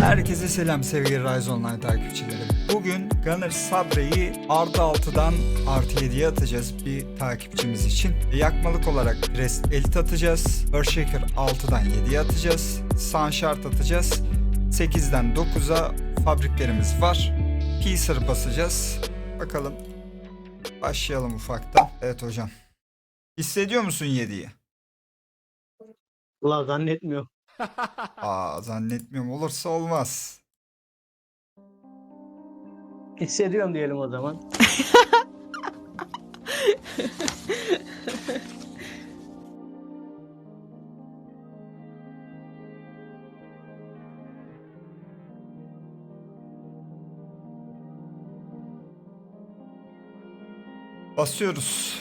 Herkese selam sevgili Rise Online takipçileri. Bugün Gunner Sabre'yi artı 6'dan artı 7'ye atacağız bir takipçimiz için. Yakmalık olarak Rest Elite atacağız. Earthshaker 6'dan 7'ye atacağız. Sunshard atacağız. 8'den 9'a fabriklerimiz var. Peacer basacağız. Bakalım. Başlayalım ufaktan. Evet hocam. Hissediyor musun 7'yi? Valla zannetmiyorum. Aa zannetmiyorum. Olursa olmaz. Hissediyorum diyelim o zaman. Basıyoruz.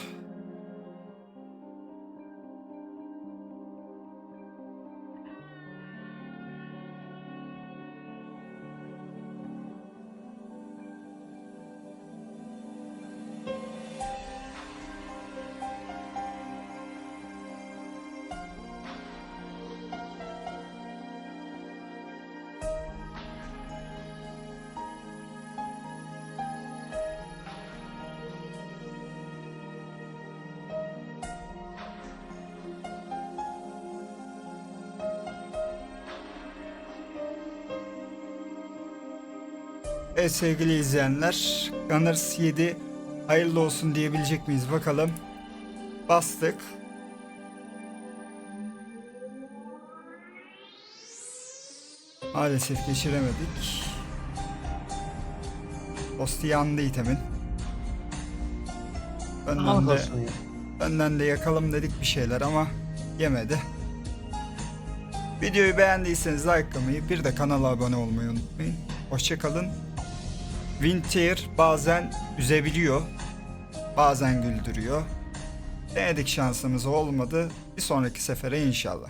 Evet sevgili izleyenler, Gunners 7 hayırlı olsun diyebilecek miyiz bakalım. Bastık. Maalesef geçiremedik. Posti yandı itemin. Önden de, önden de yakalım dedik bir şeyler ama yemedi. Videoyu beğendiyseniz likelamayı bir de kanala abone olmayı unutmayın. Hoşçakalın. Winter bazen üzebiliyor. Bazen güldürüyor. Denedik şansımız olmadı. Bir sonraki sefere inşallah.